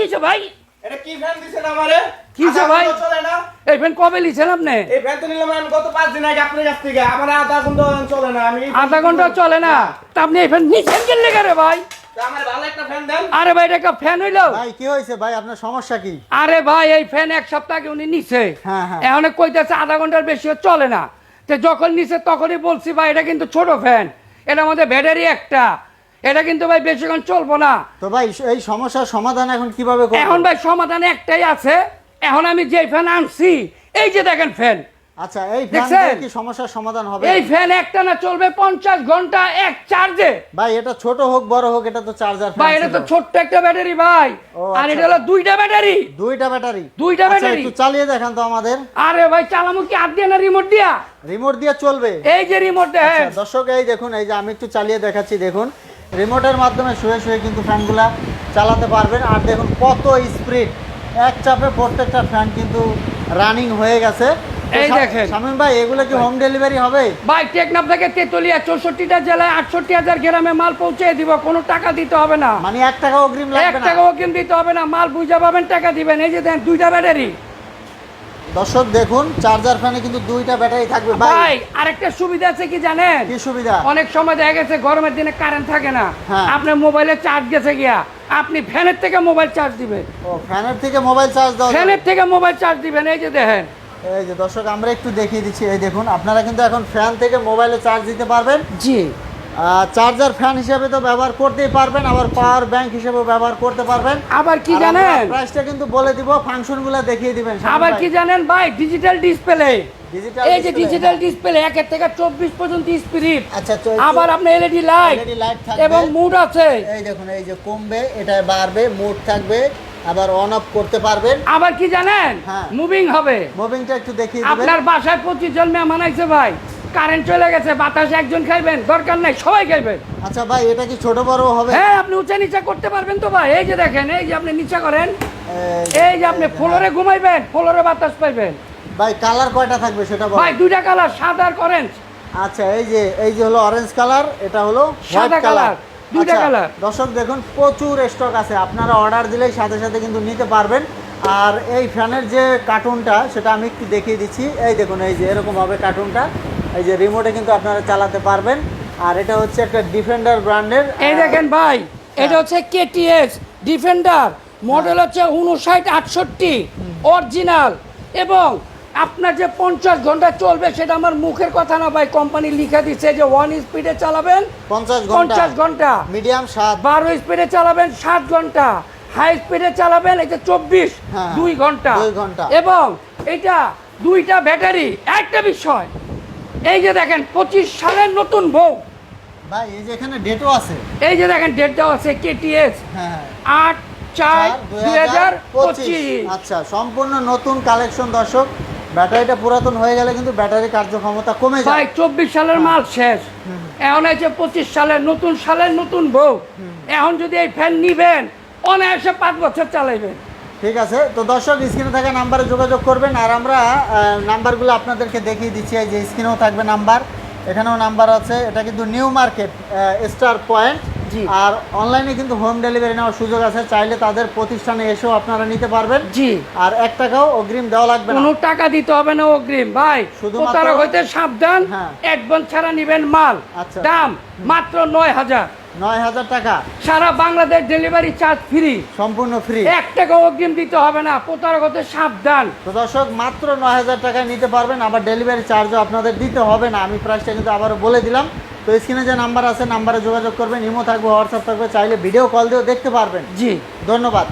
হয়েছে ভাই? এটা কি ফ্যান দিছেন আমারে? কি হয়েছে ভাই? চলে না? এই ফ্যান কবে লিছেন আপনি? এই ফ্যান তো নিলাম আমি গত পাঁচ দিন আগে আপনার কাছ থেকে। আমার আধা ঘণ্টা চলে না আমি আধা ঘণ্টা চলে না। তা আপনি এই ফ্যান নিছেন কেন লেগে রে ভাই? তা আমার ভালো একটা ফ্যান দেন। আরে ভাই এটা ফ্যান হইল। ভাই কি হয়েছে ভাই? আপনার সমস্যা কি? আরে ভাই এই ফ্যান এক সপ্তাহ আগে উনি নিছে। হ্যাঁ, হ্যাঁ। এখন কইতেছে আধা ঘণ্টার বেশি চলে না। তো যখন নিছে তখনই বলছি ভাই এটা কিন্তু ছোট ফ্যান এটা আমাদের ব্যাটারি একটা। এটা কিন্তু ভাই বেশিক্ষণ চলবো না। তো ভাই এই সমস্যার সমাধান এখন কীভাবে এখন ভাই সমাধান একটাই আছে এখন আমি যে ফ্যান আনছি এই যে দেখেন ফ্যান আচ্ছা এই ফ্যান কি সমস্যার সমাধান হবে? এই ফ্যান একটা না চলবে পঞ্চাশ ঘণ্টা এক চার্জে ভাই এটা ছোট হোক বড় হোক এটা তো চার্জার ভাই এটা তো ছোট্ট একটা ব্যাটারি ভাই। আর আচ্ছা। এটা হলো দুইটা ব্যাটারি। দুইটা ব্যাটারি। দুইটা আচ্ছা, ব্যাটারি। একটু চালিয়ে দেখান তো আমাদের। আরে ভাই চালামু কি হাত দিয়ে না রিমোট দিয়া? রিমোট দিয়ে চলবে। এই যে রিমোট আচ্ছা, দেখেন দর্শক এই দেখুন এই যে আমি একটু চালিয়ে দেখাচ্ছি দেখুন। রিমোটের মাধ্যমে শুয়ে শুয়ে কিন্তু ফ্যানগুলা চালাতে পারবেন। আর দেখুন কত স্পিড এক চাপে প্রত্যেকটা ফ্যান কিন্তু রানিং হয়ে গেছে। এই শা- দেখেন। শামীম ভাই এগুলো কি হোম ডেলিভারি হবে? ভাই টেকনাফ থেকে তেতুলিয়া চৌষট্টিটা জেলায় আটষট্টি হাজার গ্রামে মাল পৌঁছে দিব কোনো টাকা দিতে হবে না। মানে এক টাকা অগ্রিম এক টাকাও কিন্তু দিতে হবে না মাল বুঝা পাবেন টাকা দিবেন। এই যে দেন দুইটা ব্যাটারি। দর্শক দেখুন চার্জার ফ্যানে কিন্তু দুইটা ব্যাটারি থাকবে। ভাই আরেকটা সুবিধা আছে কি জানেন? কি সুবিধা? অনেক সময় দেখা গেছে গরমের দিনে কারেন্ট থাকে না। হ্যাঁ। আপনার মোবাইলে চার্জ গেছে গিয়া আপনি ফ্যানের থেকে মোবাইল চার্জ দিবেন। ও ফ্যানের থেকে মোবাইল চার্জ দাও ফ্যানের থেকে মোবাইল চার্জ দিবেন এই যে দেখেন। এই যে দর্শক আমরা একটু দেখিয়ে দিচ্ছি এই দেখুন আপনারা কিন্তু এখন ফ্যান থেকে মোবাইলে চার্জ দিতে পারবেন। জি। চার্জার ফ্যান হিসেবে তো ব্যবহার করতেই পারবেন আবার পাওয়ার ব্যাংক হিসেবেও ব্যবহার করতে পারবেন। আবার কি জানেন? প্রাইসটা কিন্তু বলে দিব ফাংশনগুলো দেখিয়ে দিবেন আবার কি জানেন ভাই? ডিজিটাল ডিসপ্লে এই যে ডিজিটাল। ডিসপ্লে একের থেকে চব্বিশ পর্যন্ত স্পিড আচ্ছা আবার আপনার এলইডি লাইট লাইট থাকবে। এবং মুড আছে। এই দেখুন এই যে কমবে এটা বাড়বে মোড থাকবে আবার অন অফ করতে পারবেন। আবার কি জানেন? হ্যাঁ। মুভিং হবে। মুভিংটা একটু দেখিয়ে দিবেন। আপনার বাসায় পঁচিশ জন মেহমান আইছে ভাই। কারেন্ট চলে গেছে বাতাসে একজন খাইবেন দরকার নাই সবাই খাইবেন আচ্ছা ভাই এটা কি ছোট বড় হবে? হ্যাঁ আপনি উঁচা নিচা করতে পারবেন তো ভাই। এই যে দেখেন এই যে আপনি নিচা করেন এই যে আপনি ফ্লোরে ঘুমাইবেন ফ্লোরে বাতাস পাইবেন। ভাই কালার কয়টা থাকবে সেটা ভাই দুইটা কালার সাদা আর অরেঞ্জ আচ্ছা এই যে এই যে হলো অরেঞ্জ কালার এটা হলো সাদা কালার। দুইটা কালার। দর্শক দেখুন প্রচুর স্টক আছে। আপনারা অর্ডার দিলেই সাথে সাথে কিন্তু নিতে পারবেন। আর এই ফ্যানের যে কার্টুনটা সেটা আমি একটু দেখিয়ে দিচ্ছি। এই দেখুন এই যে এরকম হবে কার্টুনটা এই যে রিমোটে কিন্তু আপনারা চালাতে পারবেন। আর এটা হচ্ছে একটা ডিফেন্ডার ব্র্যান্ডের এই দেখেন ভাই এটা হচ্ছে কেটিএস ডিফেন্ডার মডেল হচ্ছে উনষাট আটষট্টি অরিজিনাল এবং আপনার যে পঞ্চাশ ঘণ্টা চলবে সেটা আমার মুখের কথা না ভাই কোম্পানি লিখে দিচ্ছে যে ওয়ান স্পিডে চালাবেন। পঞ্চাশ ঘণ্টা। মিডিয়াম সাত। বারো স্পিডে চালাবেন ষাট ঘণ্টা। হাই স্পিডে চালাবেন এটা চব্বিশ হ্যাঁ, দুই ঘণ্টা। দুই ঘণ্টা। এবং এটা দুইটা ব্যাটারি একটা বিষয়। এই যে দেখেন পঁচিশ সালের নতুন বউ। ভাই এই যে এখানে ডেটও আছে। এই যে দেখেন ডেট দেওয়া আছে কেটিএস হ্যাঁ আট চার দুই হাজার পঁচিশ। আচ্ছা সম্পূর্ণ নতুন কালেকশন দর্শক। ব্যাটারিটা পুরাতন হয়ে গেলে কিন্তু ব্যাটারি কার্যক্ষমতা কমে ভাই যায় চব্বিশ সালের মাল শেষ। এখন হয়েছে পঁচিশ সালের নতুন সালের নতুন বউ। এখন যদি এই ফ্যান নিবেন অনায়াসে পাঁচ বছর চালাইবেন। ঠিক আছে? তো দর্শক স্ক্রিনে থাকা নাম্বারে যোগাযোগ করবেন আর আমরা নাম্বারগুলো আপনাদেরকে দেখিয়ে দিচ্ছি। এই যে স্ক্রিনেও থাকবে নাম্বার। এখানেও নাম্বার আছে। এটা কিন্তু নিউ মার্কেট স্টার পয়েন্ট। জি। আর অনলাইনে কিন্তু হোম ডেলিভারি নেওয়ার সুযোগ আছে। চাইলে তাদের প্রতিষ্ঠানে এসেও আপনারা নিতে পারবেন। জি। আর এক টাকাও অগ্রিম দেওয়া লাগবে কোনো টাকা দিতে হবে না অগ্রিম। ভাই শুধুমাত্র- হইতে সাবধান। হ্যাঁ। অ্যাডভান্স ছাড়া নিবেন মাল। আচ্ছা। দাম মাত্র নয় হাজার। নয় হাজার টাকা। সারা বাংলাদেশ ডেলিভারি চার্জ ফ্রি সম্পূর্ণ ফ্রি এক টাকা অগ্রিম দিতে হবে না প্রতারক হতে সাবধান। তো দর্শক মাত্র নয় হাজার টাকায় নিতে পারবেন আবার ডেলিভারি চার্জও আপনাদের দিতে হবে না। আমি প্রাইসটা কিন্তু আবারও বলে দিলাম। তো স্ক্রিনে যে নাম্বার আছে নাম্বারে যোগাযোগ করবেন ইমো থাকবে হোয়াটসঅ্যাপ থাকবে চাইলে ভিডিও কল দিয়েও দেখতে পারবেন। জি। ধন্যবাদ।